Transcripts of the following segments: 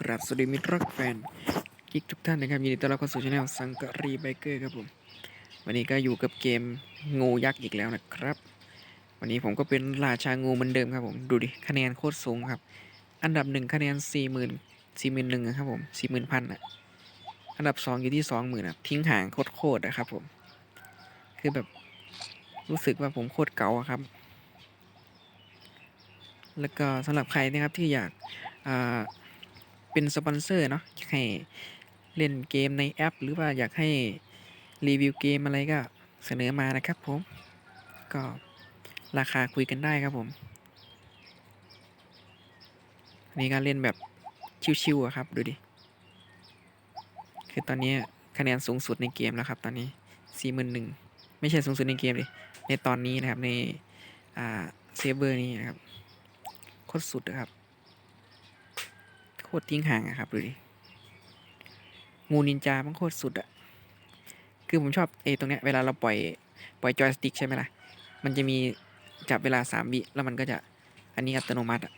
กราบสวัสดีมิตรรักแฟนกิกทุกท่านนะครับยินดีต้อนรับเข้าสู่ช่องสังกะรีไบเกอร์ครับผม วันนี้ก็อยู่กับเกมงูยักษ์อีกแล้วนะครับ วันนี้ผมก็เป็นราชางูเหมือนเดิมครับผม ดูดิคะแนนโคตรสูงครับ อันดับหนึ่งคะแนนสี่หมื่นสี่หมื่นหนึ่งครับผมสี่หมื่นพันอะ อันดับสองอยู่ที่สองหมื่นอะทิ้งห่างโคตรๆนะครับผม คือแบบรู้สึกว่าผมโคตรเก๋าครับ แล้วก็สำหรับใครนะครับที่อยากอ่า เป็นสปอนเซอร์เนาะอยากให้เล่นเกมในแอป หรือว่าอยากให้รีวิวเกมอะไรก็เสนอมานะครับผม ก็ราคาคุยกันได้ครับผมอันนี้ก็เล่นแบบชิวๆอะครับดูดิ คือตอนนี้คะแนนสูงสุดในเกมแล้วครับ ตอนนี้สี่หมื่นหนึ่งไม่ใช่สูงสุดในเกมเลยในตอนนี้นะครับในเซฟเวอร์นี้นะครับโคตรสุดอะครับ โคตรทิ้งห่างอะครับดูดิงูนินจามันโคตรสุดอะคือผมชอบไอ้ตรงเนี้ยเวลาเราปล่อยปล่อยจอยสติ๊กใช่ไหมล่ะ มันจะมีจับเวลาสามวิแล้วมันก็จะอันนี้อัตโนมัติอะ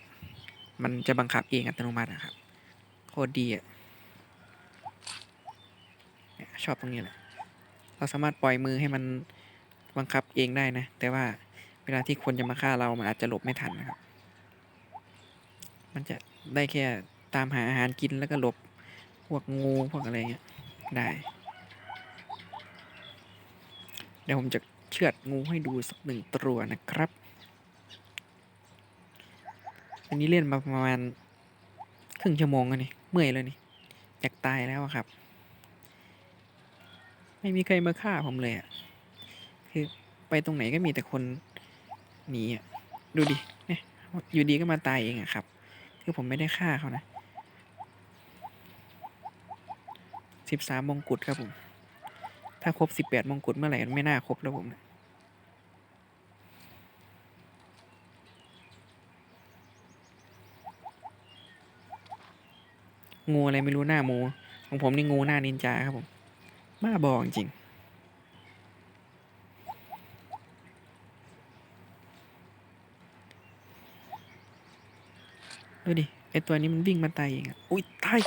มันจะบังคับเองอัตโนมัติอะครับ โคตรดีอะชอบตรงนี้แหละ เราสามารถปล่อยมือให้มันบังคับเองได้นะ แต่ว่าเวลาที่คนจะมาฆ่าเรา มันอาจจะหลบไม่ทันนะครับ มันจะได้แค่ ตามหาอาหารกินแล้วก็หลบพวกงูพวกอะไรเงี้ยได้ เดี๋ยวผมจะเชือดงูให้ดูสักหนึ่งตัวนะครับ อันนี้เล่นมาประมาณครึ่งชั่วโมงแล้วนี่เมื่อยแล้วนี่อยากตายแล้วครับ ไม่มีใครมาฆ่าผมเลยอะคือไปตรงไหนก็มีแต่คนหนีอะดูดิเนี่ยอยู่ดีก็มาตายเองอะครับ คือผมไม่ได้ฆ่าเขานะ สิบสามมงกุฎครับผม ถ้าครบสิบแปดมงกุฎเมื่อไหร่ไม่น่าครบแล้วผมนะงูอะไรไม่รู้หน้ามู ของผมนี่งูหน้านินจาครับผมบ้าบอจริงดูดิไอตัวนี้มันวิ่งมาตายเองอะอุ้ยตาย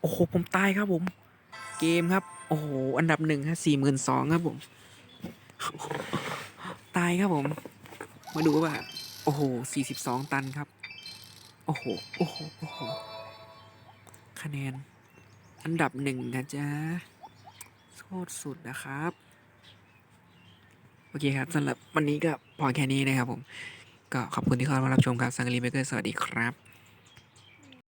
โอ้โห ผมตายครับผม เกมครับ โอ้โห อันดับหนึ่งฮะสี่หมื่นสองครับผม ตายครับผม มาดูว่า โอ้โหสี่สิบสองตันครับ โอ้โห โอ้โห โอ้โห คะแนน อันดับหนึ่งนะจ๊ะโคตรสุดนะครับ โอเคครับสำหรับวันนี้ก็พอแค่นี้นะครับผม ก็ขอบคุณที่เข้ามารับชมครับสังกรีเบเกอร์สวัสดีครับ